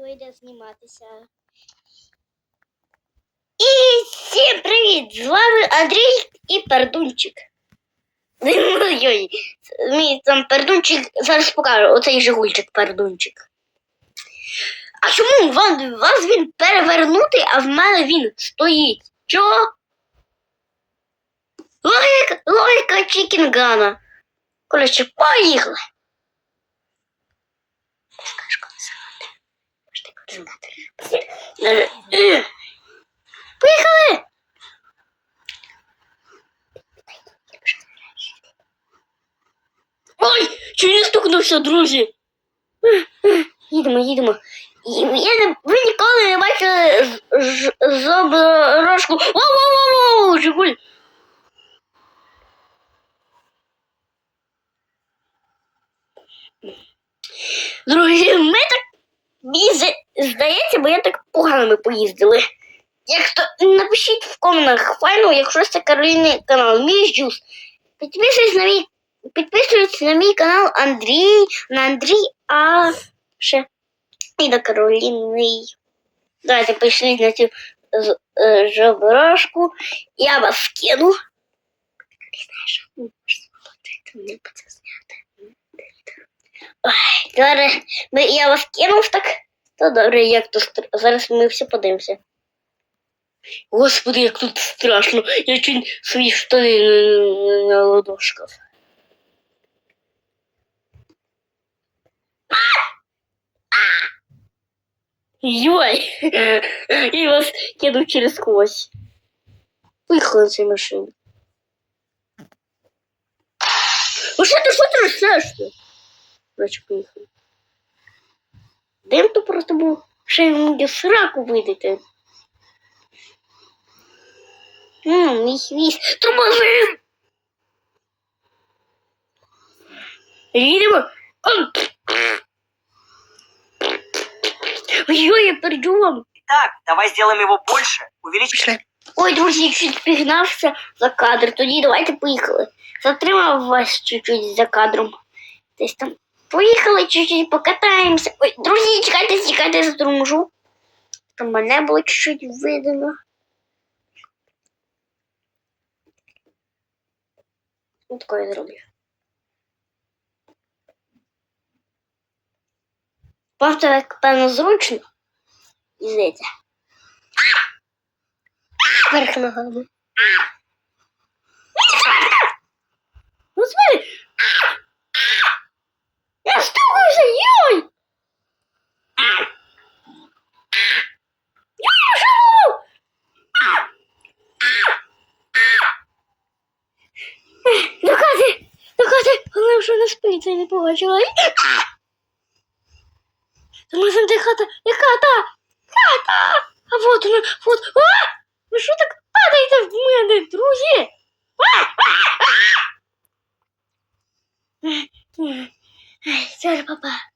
відео йде зніматися. І всім привіт! З вами Андрій і Пердунчик. Ой-ой, мій там пердунчик зараз покажу. Оцей жигульчик пердунчик. А чому вам, вас він перевернутий, а в мене він стоїть? Чого? Логіка, логіка Чікінгана. Коротше, поїхали. Можете координати. Поїхали! Ой, чи не стукнувся, друзі? Їдемо, їдемо. І Я не, ви ніколи не бачили з- з- зображку. Воу-воу-воу, Жигуль. Друзі, ми так мені зда- здається, бо я так погано ми поїздили. Як то напишіть в коментах файно, якщо це Кароліни канал, мій джус. Підписуйтесь на мій підписуйтесь на мій канал Андрій, на Андрій, а ще і на Кароліни. Давайте пішли на цю е. Я вас скину. Ой, зараз я вас кинув так. То добре, як то стр... зараз ми все подивимося. Господи, як тут страшно. Я чуть свої штани на ладошках. Йой! Я вас кину через сквозь. Поїхали на цій машині. Що ти, що розсляєш? Короче, поїхали. Дим то просто був. Ще мені сраку видите. Ммм, мій хвіст. Тормози! Їдемо. Ой, я перейду вам. Так, давай сделаем его больше. Увеличим. Ой, друзі, чуть пігнався за кадр. Тоді давайте поїхали. Затримав вас чуть-чуть за кадром. Десь там. Поїхали чуть-чуть, покатаємося. Ой, друзі, чекайте, чекайте, заторможу. Там мене було чуть-чуть видно. Ось таке я зроблю. Вам так, певно, зручно. І здається. Вверх ногами. Господи! Я стукаюся, йой! Йой, живу! До хати! До хати! Вона вже не побачила. Тому що де хата? Де хата? Хата! А вот вона, вот. А! Ви що так падаєте в мене, друзі? Зараз, папа.